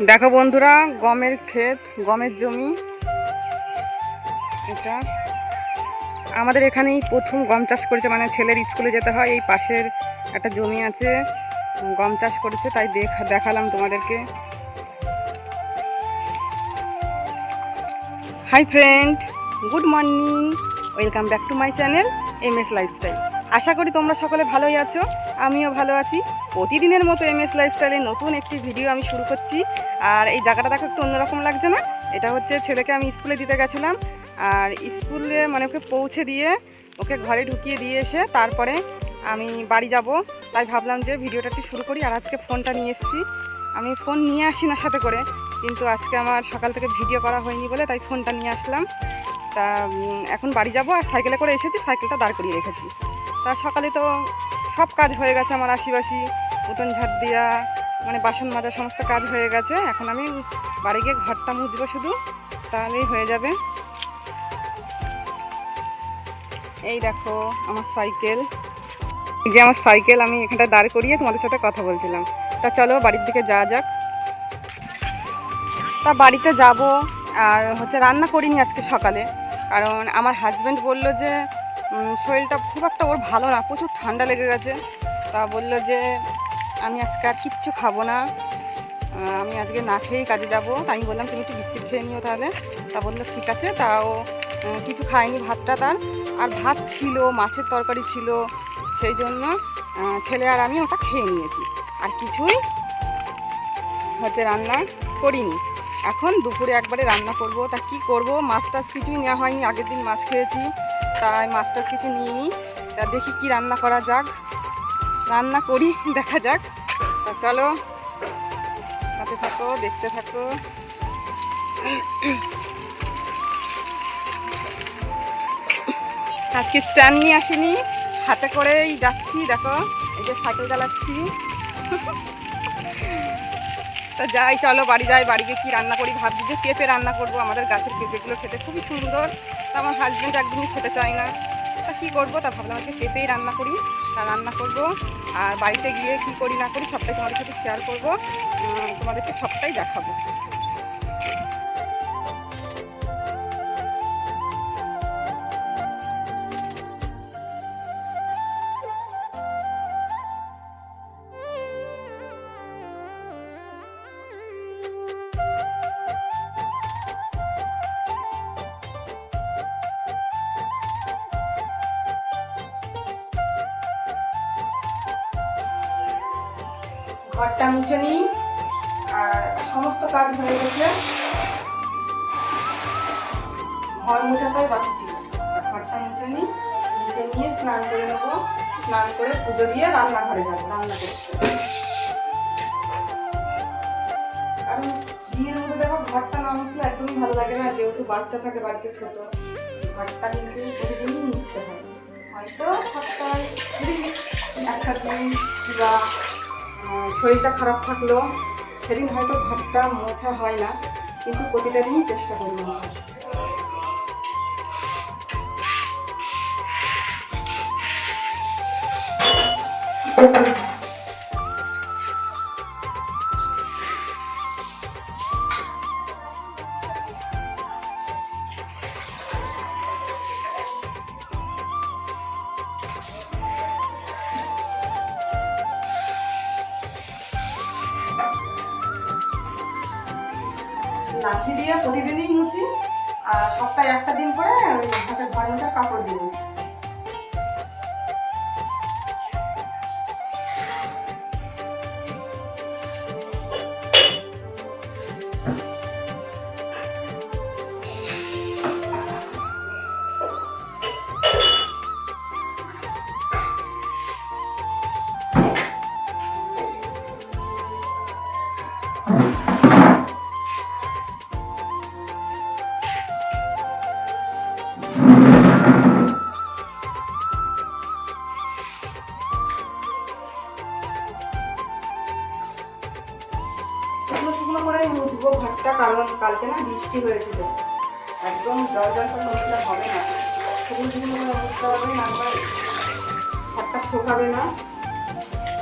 দেখো বন্ধুরা, গমের ক্ষেত, গমের জমি। এটা আমাদের এখানেই প্রথম গম চাষ করেছে মানে ছেলের স্কুলে যেতে হয়, এই পাশের একটা জমি আছে, গম চাষ করেছে, তাই দেখা, দেখালাম তোমাদেরকে। Hi friend good morning welcome back to my channel M S lifestyle আশা করি তোমরা সকলে ভালোই আছো। আমিও ভালো আছি। প্রতিদিনের মতো এম এস লাইফস্টাইলে নতুন একটি ভিডিও আমি শুরু করছি। আর এই জায়গাটা দেখো একটু অন্যরকম লাগছে না? এটা হচ্ছে ছেলেকে আমি স্কুলে দিতে গেছিলাম। আর স্কুলে মানে ওকে পৌঁছে দিয়ে ওকে ঘরে ঢুকিয়ে দিয়ে এসে তারপরে আমি বাড়ি যাব। তাই ভাবলাম যে ভিডিওটা একটু শুরু করি আর আজকে ফোনটা নিয়ে এসেছি। আমি ফোন নিয়ে আসি না সাথে করে। কিন্তু আজকে আমার সকাল থেকে ভিডিও করা হয়নি বলে তাই ফোনটা নিয়ে আসলাম। তা এখন বাড়ি যাব আর সাইকেলে করে এসেছি, সাইকেলটা দাঁড় করিয়ে রেখেছি। তা সকালে তো সব কাজ হয়ে গেছে আমার আশিবাসি উঠোন ঝাড় দেওয়া মানে বাসন মাজা সমস্ত কাজ হয়ে গেছে। এখন আমি বাড়ি গিয়ে ঘরটা মুছবো শুধু, তাহলেই হয়ে যাবে। এই দেখো আমার সাইকেল। এই যে আমার সাইকেল, আমি এখানটা দাঁড় করিয়ে তোমাদের সাথে কথা বলছিলাম। তা চলো বাড়ির দিকে যাওয়া যাক। তা বাড়িতে যাব, আর হচ্ছে রান্না করিনি আজকে সকালে। কারণ আমার হাজব্যান্ড বলল যে শরীরটা খুব একটা ওর ভালো না, প্রচুর ঠান্ডা লেগে গেছে। তা বলল যে, আমি আজকে আর কিচ্ছু খাব না। আমি আজকে না খেয়েই কাজে যাব। তাই আমি বললাম, তুমি একটু বিস্কিট খেয়ে নিও তাহলে। তা বলল, ঠিক আছে। তাও কিছু খায়নি ভাতটা তার। আর ভাত ছিল, মাছের তরকারি ছিল, সেই জন্য ছেলে আর আমি ওটা খেয়ে নিয়েছি। আর কিছুই হচ্ছে রান্না করিনি। এখন দুপুরে একবারে রান্না করব। তা কি করব? মাছ টাছ কিছুই নেওয়া হয়নি। আগের দিন মাছ খেয়েছি। তাই মাছ কিছু নিয়ে নিই তা দেখি কি রান্না করা যাক। রান্না করি, দেখা যাক। তা চলো, সাথে থাকো, দেখতে থাকো। আজকে স্ট্যান্ড নিয়ে আসিনি। হাতে করেই যাচ্ছি, দেখো, এই যে সাইকেল চালাচ্ছি। তা যাই, চলো বাড়ি যাই বাড়িতে কি রান্না করি ভাবছি যে পেঁপে রান্না করব আমাদের গাছের পেঁপেগুলো খেতে খুবই সুন্দর। তা আমার হাজব্যান্ড একদমই খেতে চায় না। তা কী করব? তা ভাবলাম আজকে পেঁপেই রান্না করি। তা রান্না করব। আর বাড়িতে গিয়ে কি করি না করি সবটাই তোমাদের সাথে শেয়ার করব। তোমাদেরকে সবটাই দেখাবো। ঘরটা মুছে নিই। আর সমস্ত কাজ হয়ে গেছে। ঘর মোছাটাই বাকি ছিল। ঘরটা মুছে নিই। মুছে নিয়ে স্নান করে নেব। স্নান করে পুজো দিয়ে রান্নাঘরে যাব, রান্না করতে। কারণ বিয়ের মধ্যে দেখো ঘরটা না মুছলে একদমই ভালো লাগে না, যেহেতু বাচ্চা থাকে বাড়িতে ছোট। ঘরটা কিন্তু প্রতিদিনই মুছতে হয়। হয়তো সপ্তাহে একটা দিন বা শরীরটা খারাপ থাকলেও সেদিন হয়তো ভাতটা মোছা হয় না, কিন্তু প্রতিটা দিনই চেষ্টা করি মোছা লাঠি দিয়ে প্রতিদিনই মুছি, আর সপ্তাহে একটা দিন করে হচ্ছে ঘর মোছার কাপড় দিয়ে মুছি। বৃষ্টি হয়েছিল একদম জল জল করে মুছলে হবে না। শুকনো করে মুছতে হবে না করে ঘরটা শুকাবে না।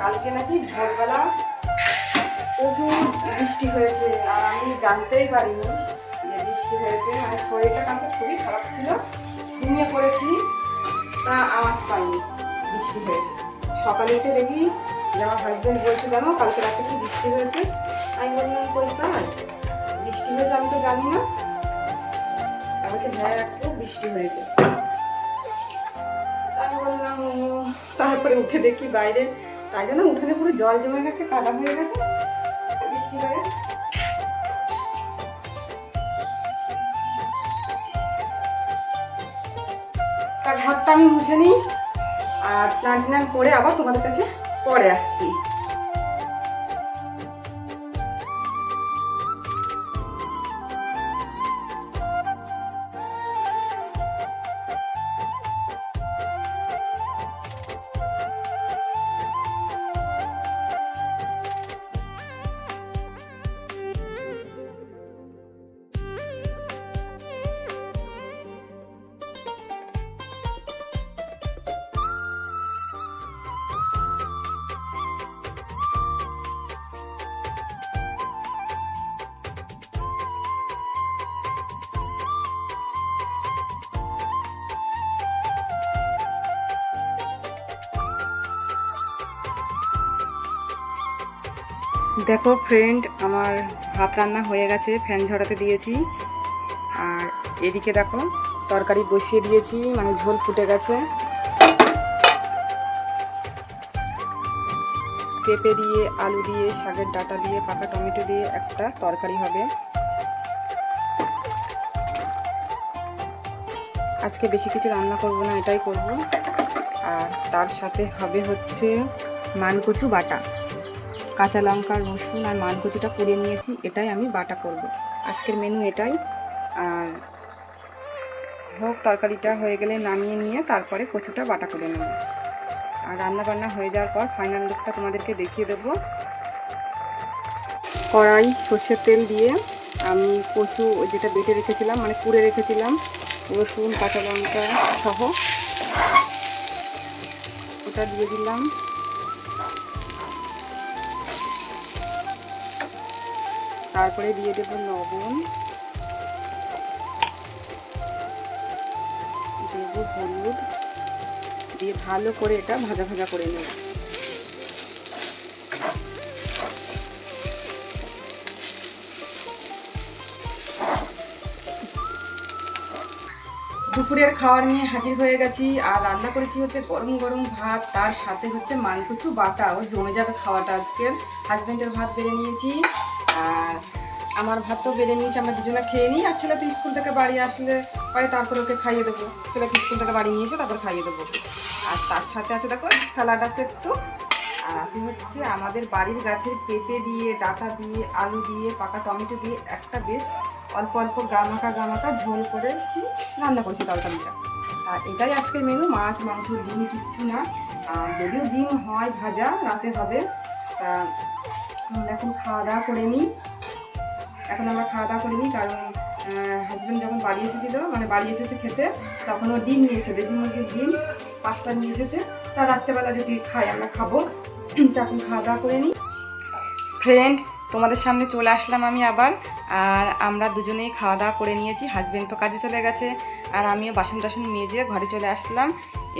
কালকে নাকি ভোরবেলা প্রচুর বৃষ্টি হয়েছে, আর আমি জানতেই পারিনি যে বৃষ্টি হয়েছে। মানে শরীরটা কালকে খুবই খারাপ ছিল, ঘুমিয়ে পড়েছি, তা আওয়াজ পাইনি বৃষ্টি হয়েছে। সকালে উঠে দেখি যে আমার হাজব্যান্ড বলছে, জানো, কালকে রাতে কি বৃষ্টি হয়েছে? আমি বললাম কই তাই বৃষ্টি হয়েছে, আমি তো জানি না। বলছে হ্যাঁ একটু বৃষ্টি হয়েছে। আমি বললাম, তারপরে উঠে দেখি বাইরে, তাই জন্য উঠোনে পুরো জল জমে গেছে, কাদা হয়ে গেছে, বৃষ্টি হয়ে। তা ঘরটা আমি মুছে নিই, আর স্নান টান করে আবার তোমাদের কাছে পরে আসছি। দেখো ফ্রেন্ড আমার ভাত রান্না হয়ে গেছে ফ্যান ঝরাতে দিয়েছি। আর এদিকে দেখো, তরকারি বসিয়ে দিয়েছি মানে ঝোল ফুটে গেছে। পেঁপে দিয়ে, আলু দিয়ে, শাকের ডাটা দিয়ে, পাকা টমেটো দিয়ে একটা তরকারি হবে। আজকে বেশি কিছু রান্না করব না, এটাই করব। আর তার সাথে হবে হচ্ছে মানকচু বাটা। কাঁচা লঙ্কা, রসুন আর মানকচুটা পুড়ে নিয়েছি, এটাই আমি বাটা করব। আজকের মেনু এটাই। আর হোক, তরকারিটা হয়ে গেলে নামিয়ে নিয়ে তারপরে কচুটা বাটা করে নেব। আর রান্না বান্না হয়ে যাওয়ার পর ফাইনাল লুকটা তোমাদেরকে দেখিয়ে দেবো। কড়াই, সর্ষের তেল দিয়ে আমি কচু যেটা বেটে রেখেছিলাম মানে পুড়ে রেখেছিলাম, রসুন, কাঁচা লঙ্কা সহ, ওটা দিয়ে দিলাম। তারপরে দিয়ে দেব লবণ। দেব হলুদ। দিয়ে ভালো করে এটা ভাজা ভাজা করে নেব। দুপুরের খাবার নিয়ে হাজির হয়ে গেছি আর রান্না করেছি হচ্ছে গরম গরম ভাত, তার সাথে হচ্ছে মানকুচু বাটাও জমে যাবে খাওয়াটা আজকের হাজব্যান্ডের ভাত বেড়ে নিয়েছি। আর আমার ভাত তো বেড়ে নিয়েছি, আমরা দুজনে খেয়ে নিই। আর ছেলে তো স্কুল থেকে বাড়ি আসলে পরে তারপরে ওকে খাইয়ে দেবো। ছেলেকে স্কুল থেকে বাড়ি নিয়ে এসে তারপর খাইয়ে দেবো। আর তার সাথে আছে, দেখো স্যালাড আছে একটু। আর আছে হচ্ছে আমাদের বাড়ির গাছের পেঁপে দিয়ে, ডাটা দিয়ে, আলু দিয়ে, পাকা টমেটো দিয়ে একটা বেশ অল্প অল্প গামাকা গামাকা ঝোল করেছি রান্না করছি তরকারিটা। আর এটাই আজকের মেনু মাছ, মাংস, ডিম, কিচ্ছু না। আর যদিও ডিম হয় ভাজা, রাতে হবে, তা এখন খাওয়া দাওয়া করে নিই। এখন আমরা খাওয়া দাওয়া করে নিই কারণ হাজব্যান্ড যখন বাড়ি এসেছিল মানে বাড়ি এসেছে খেতে, তখন ও ডিম নিয়ে এসেছে, দেশি মুরগির ডিম, পাঁচটা নিয়ে এসেছে। তা রাত্রেবেলা যদি খাই, আমরা খাব। তা এখন খাওয়া দাওয়া করে নিই। ফ্রেন্ড তোমাদের সামনে চলে আসলাম আমি আবার। আর আমরা দুজনেই খাওয়া দাওয়া করে নিয়েছি। হাজব্যান্ড তো কাজে চলে গেছে। আর আমিও বাসন টাসন মেজে ঘরে চলে আসলাম।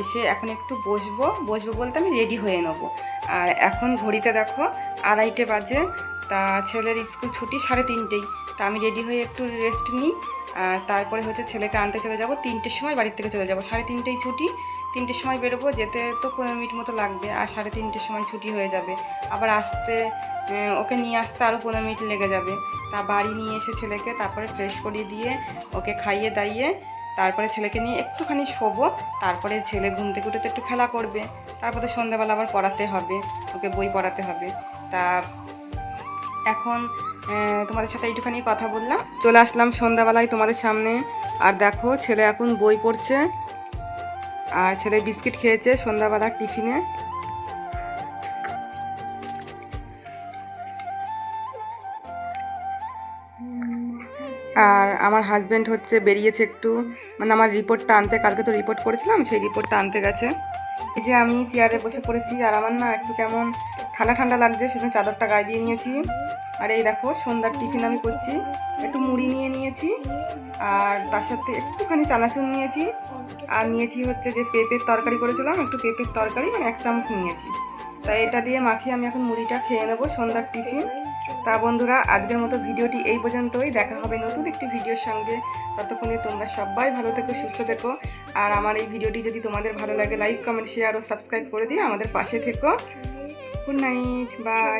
এসে এখন একটু বসবো। বসবো বলতে আমি রেডি হয়ে নেব। আর এখন ঘড়িতে দেখো আড়াইটে বাজে। তা ছেলের স্কুল ছুটি সাড়ে তিনটেই। তা আমি রেডি হয়ে একটু রেস্ট নিই। তারপরে হচ্ছে ছেলেকে আনতে চলে যাব। তিনটের সময় বাড়ির থেকে চলে যাব। সাড়ে তিনটেই ছুটি। তিনটের সময় বেরোবো। যেতে তো পনেরো মিনিট মতো লাগবে। আর সাড়ে তিনটের সময় ছুটি হয়ে যাবে। আবার আসতে ওকে নিয়ে আসতে আরও পনেরো মিনিট লেগে যাবে। তা বাড়ি নিয়ে এসে ছেলেকে তারপরে ফ্রেশ করিয়ে দিয়ে ওকে খাইয়ে দাইয়ে তারপরে ছেলেকে নিয়ে একটুখানি শোবো। তারপরে ছেলে ঘুম থেকে উঠে তো একটু খেলা করবে। তারপরে সন্ধ্যাবেলা আবার পড়াতে হবে। ওকে বই পড়াতে হবে। তা এখন তোমাদের সাথে একটুখানি কথা বললাম। চলে আসলাম সন্ধ্যাবেলায় তোমাদের সামনে। আর দেখো, ছেলে এখন বই পড়ছে। আর ছেলে বিস্কিট খেয়েছে সন্ধ্যাবেলার টিফিনে। আর আমার হাজব্যান্ড হচ্ছে, বেরিয়েছে একটু। মানে আমার রিপোর্টটা আনতে, কালকে তো রিপোর্ট করেছিলাম, সেই রিপোর্টটা আনতে গেছে। এই যে আমি চেয়ারে বসে পড়েছি, আর আমার না একটু কেমন ঠান্ডা ঠান্ডা লাগছে সেদিন চাদরটা গায়ে দিয়ে নিয়েছি। আর এই দেখো, সন্ধ্যার টিফিন আমি করছি, একটু মুড়ি নিয়ে নিয়েছি, আর তার সাথে একটুখানি চানাচুর নিয়েছি, আর নিয়েছি হচ্ছে যে পেঁপের তরকারি করেছিলাম, একটু পেঁপের তরকারি মানে এক চামচ নিয়েছি। তাই এটা দিয়ে মাখিয়ে আমি এখন মুড়িটা খেয়ে নেব সন্ধ্যার টিফিন। তা বন্ধুরা, আজকের মতো ভিডিওটি এই পর্যন্তই। দেখা হবে নতুন একটি ভিডিওর সঙ্গে। ততক্ষণে তোমরা সবাই ভালো থেকো, সুস্থ থেকো। আর আমার এই ভিডিওটি যদি তোমাদের ভালো লাগে লাইক কমেন্ট শেয়ার ও সাবস্ক্রাইব করে দিয়ে আমাদের পাশে থেকো। Good night bye